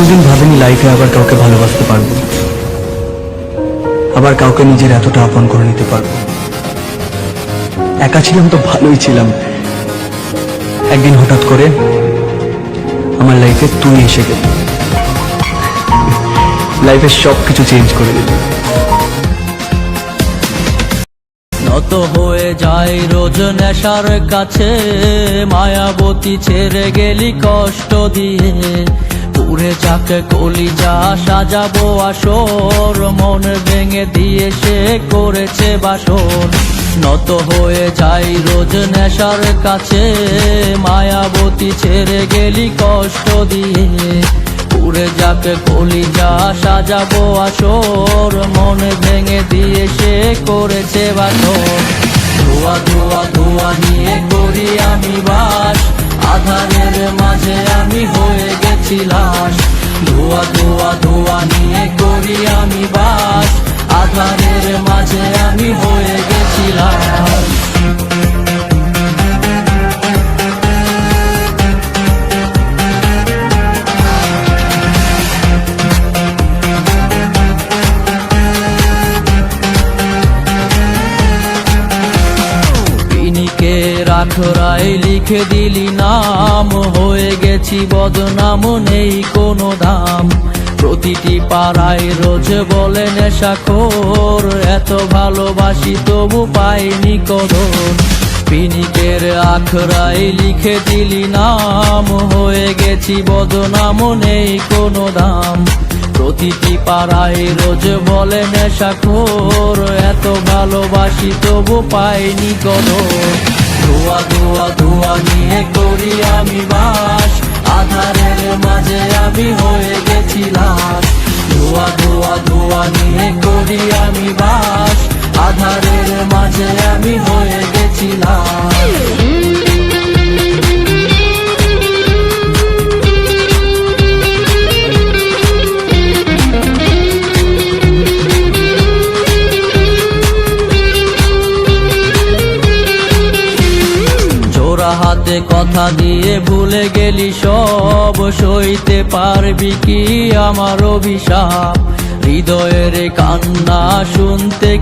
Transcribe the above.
কোনোদিন ভাবিনি লাইফে আবার কাউকে ভালোবাসতে পারব। আবার কাউকে নিজের এতটা আপন করে নিতে পারব। একা ছিলাম তো ভালোই ছিলাম। একদিন হঠাৎ করে আমার লাইফে তুই এসে গেলি। লাইফের সব কিছু চেঞ্জ করে দিলি। নত হয়ে যায় রোজ নেশার কাছে, মায়াবতী ছেড়ে গেলি কষ্ট দিয়ে। পুরে যাকে কলিজা সাজাবো আসর। মন ভেঙে দিয়ে সে করেছে বাসর। নত হয়ে যাই রোজ নেশার কাছে। মায়াবতী ছেড়ে গেলি কষ্ট দিয়ে। পুরে যাকে কলিজা সাজাবো আসর। মন ভেঙে দিয়ে সে করেছে বাসর। ধোয়া ধোয়া ধোয়া নিয়ে করি আমি বাস। আধারের মাঝে আমি গেছি লাশ ধোয়া ধোয়া ধোয়া নিয়ে করি আমি বাস। আধারের মাঝে আমি হয়ে গেছি লাশ রাখরাই লিখে দিলি নাম হয়ে গেছি বদনাম নেই কোনো দাম। প্রতিটি পাড়ায় রোজ বলে নেশাখোর, এত ভালোবাসি তবু পাইনি কদর। পিনিকের আখড়াই লিখে দিলি নাম, হয়ে গেছি বদনাম নেই কোনো দাম। প্রতিটি পাড়ায় রোজ বলে নেশাখোর, এত ভালোবাসি তবু পাইনি কদর। ধোয়া ধোয়া ধোয়া নিয়ে করি আমি মাঝে আমি হয়ে গেছিলাম। ধোয়া ধোয়া ধোয়া নিয়ে করি আমি বাস। আধারের মাঝে আমি হয়ে গেছি লাশ কথা দিয়ে ভুলে গেলি সব সইতে পারবি কি আমার অভিশাপ? হৃদয়ের কান্না শুনতে